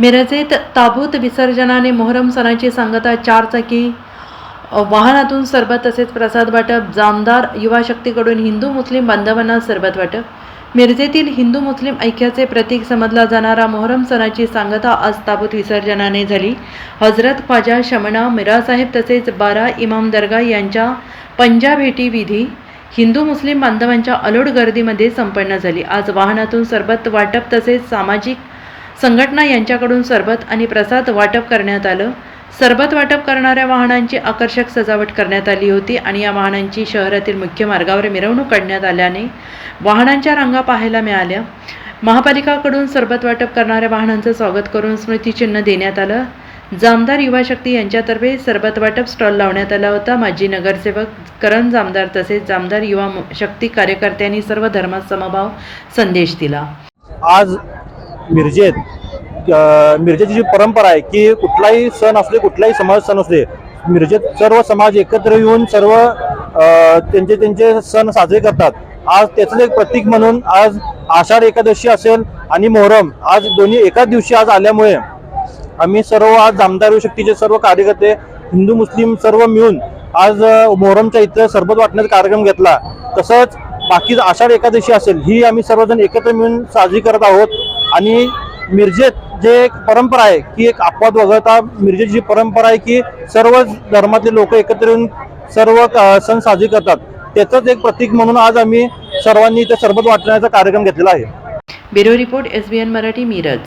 मिरजेत ताबूत विसर्जनाने मोहरम सणाची सांगता चारचाकी. वाहनातून सरबत तसेच प्रसाद वाटप. जामदार युवा शक्तीकडून हिंदू मुस्लिम बांधवांना सरबत वाटप. मिरजेतील हिंदू मुस्लिम ऐक्याचे प्रतीक समजला जाणारा मोहरम सणाची सांगता आज ताबूत विसर्जनाने झाली. हजरत ख्वाजा शमणा मिरासाहेब तसेच बारा इमाम दर्गा यांच्या पंजा भेटी विधी हिंदू मुस्लिम बांधवांच्या अलोट गर्दीमध्ये संपन्न झाली. आज वाहनातून सरबत वाटप तसेच सामाजिक संघटना यांच्याकडून सरबत आणि प्रसाद वाटप करण्यात आलं. सरबत वाटप करणाऱ्या वाहनांची आकर्षक सजावट करण्यात आली होती आणि या वाहनांची शहरातील मुख्य मार्गावर मिरवणूक काढण्यात आल्याने वाहनांच्या रांगा पाहायला मिळाल्या. महापालिकाकडून सरबत वाटप करणाऱ्या वाहनांचं स्वागत करून स्मृतिचिन्ह देण्यात आलं. जामदार युवा शक्ती यांच्यातर्फे सरबत वाटप स्टॉल लावण्यात आला होता. माजी नगरसेवक करण जामदार तसेच जामदार युवा शक्ती कार्यकर्त्यांनी सर्व धर्मात समभाव संदेश दिला. आज मिरजेत मिरजेची जी परंपरा आहे की कुठलाही सण असले कुठलाही समाज सण असले मिरजेत सर्व समाज एकत्र येऊन सर्व त्यांचे त्यांचे सण साजरे करतात. आज त्याचं एक प्रतीक म्हणून आज आषाढ एकादशी असेल आणि मोहरम आज दोन्ही एकाच दिवशी आज आल्यामुळे आम्ही सर्व आज जामदार शक्तीचे सर्व कार्यकर्ते हिंदू मुस्लिम सर्व मिळून आज मोहरमच्या इथं सरबत वाटण्याचा कार्यक्रम घेतला. तसंच बाकी आषाढ एकादशी असेल ही आम्ही सर्वजण एकत्र मिळून साजरी करत आहोत. आणि मिरजेत जे एक परंपरा आहे की एक अपवाद वगळता मिरजेची जी परंपरा आहे की सर्व धर्मातले लोक एकत्र येऊन सर्व सण साजरे करतात. त्याचंच एक प्रतीक म्हणून आज आम्ही सर्वांनी इथे सरबत वाटण्याचा कार्यक्रम घेतलेला आहे. Bureau report S B N Marathi Miraj.